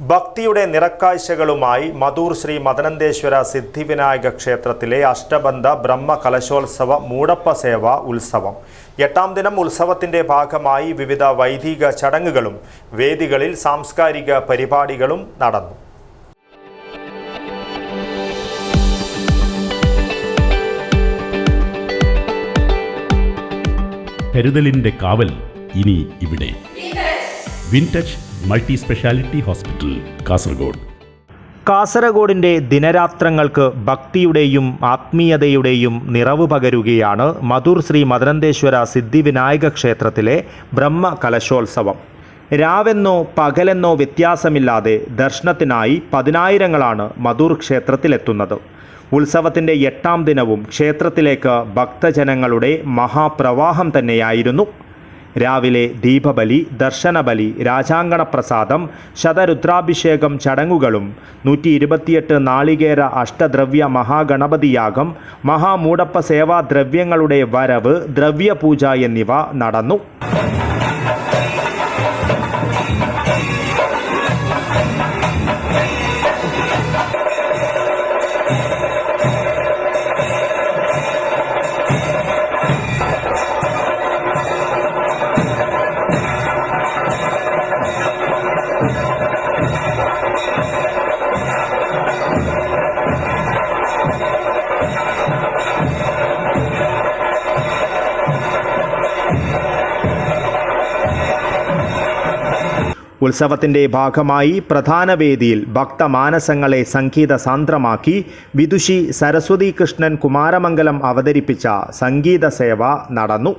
ഭക്തിയുടെ നിറക്കാഴ്ചകളുമായി മധൂർ ശ്രീ മദനന്തേശ്വര സിദ്ധിവിനായക ക്ഷേത്രത്തിലെ അഷ്ടബന്ധ ബ്രഹ്മ കലശോത്സവ മൂടപ്പ സേവ ഉത്സവം. എട്ടാം ദിനം ഉത്സവത്തിന്റെ ഭാഗമായി വിവിധ വൈദിക ചടങ്ങുകളും വേദികളിൽ സാംസ്കാരിക പരിപാടികളും നടന്നു. കരുതലിന്റെ കാവൽ ഇനി ഇവിടെ. Wintouch multi speciality hospital Kasaragod. കാസർഗോഡിന്റെ ദിനരാത്രങ്ങൾക്ക് ഭക്തിയുടെയും ആത്മീയതയുടെയും നിറവ് പകരുകയാണ് മധുർ ശ്രീ മദനന്തേശ്വര സിദ്ധിവിനായക ക്ഷേത്രത്തിലെ ബ്രഹ്മ കലശോത്സവം രാവെന്നോ പകലെന്നോ വ്യത്യാസമില്ലാതെ ദർശനത്തിനായി പതിനായിരങ്ങളാണ് മധുർ ക്ഷേത്രത്തിലെത്തുന്നത്. ഉത്സവത്തിന്റെ എട്ടാം ദിനവും ക്ഷേത്രത്തിലേക്ക് ഭക്തജനങ്ങളുടെ മഹാപ്രവാഹം തന്നെയായിരുന്നു. രാവിലെ ദീപബലി ദർശനബലി രാജാങ്കണ പ്രസാദം ശതരുദ്രാഭിഷേകം ചടങ്ങുകളും നൂറ്റി ഇരുപത്തിയെട്ട് നാളികേര അഷ്ടദ്രവ്യ മഹാഗണപതിയാഗം മഹാമൂടപ്പ സേവാദ്രവ്യങ്ങളുടെ വരവ് ദ്രവ്യപൂജ എന്നിവ നടന്നു. ഉത്സവത്തിന്റെ ഭാഗമായി പ്രധാന വേദിയിൽ ഭക്തമാനസങ്ങളെ സംഗീത സാന്ദ്രമാക്കി വിദുഷി സരസ്വതി കൃഷ്ണൻ കുമാരമംഗലം അവതരിപ്പിച്ച സംഗീത സേവ നടന്നു.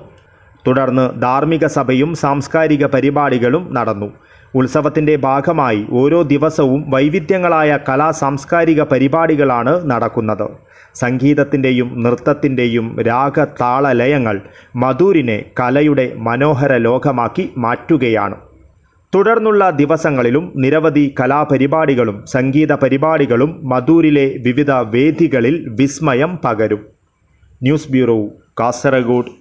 തുടർന്ന് ധാർമ്മിക സഭയും സാംസ്കാരിക പരിപാടികളും നടന്നു. ഉത്സവത്തിന്റെ ഭാഗമായി ഓരോ ദിവസവും വൈവിധ്യങ്ങളായ കലാ സാംസ്കാരിക പരിപാടികളാണ് നടക്കുന്നത്. സംഗീതത്തിന്റെയും നൃത്തത്തിന്റെയും രാഗതാളലയങ്ങൾ മധൂരിനെ കലയുടെ മനോഹര ലോകമാക്കി മാറ്റുകയാണ്. തുടർന്നുള്ള ദിവസങ്ങളിലും നിരവധി കലാപരിപാടികളും സംഗീത പരിപാടികളും മധൂരിലെ വിവിധ വേദികളിൽ വിസ്മയം പകരും. News bureau Kasaragod.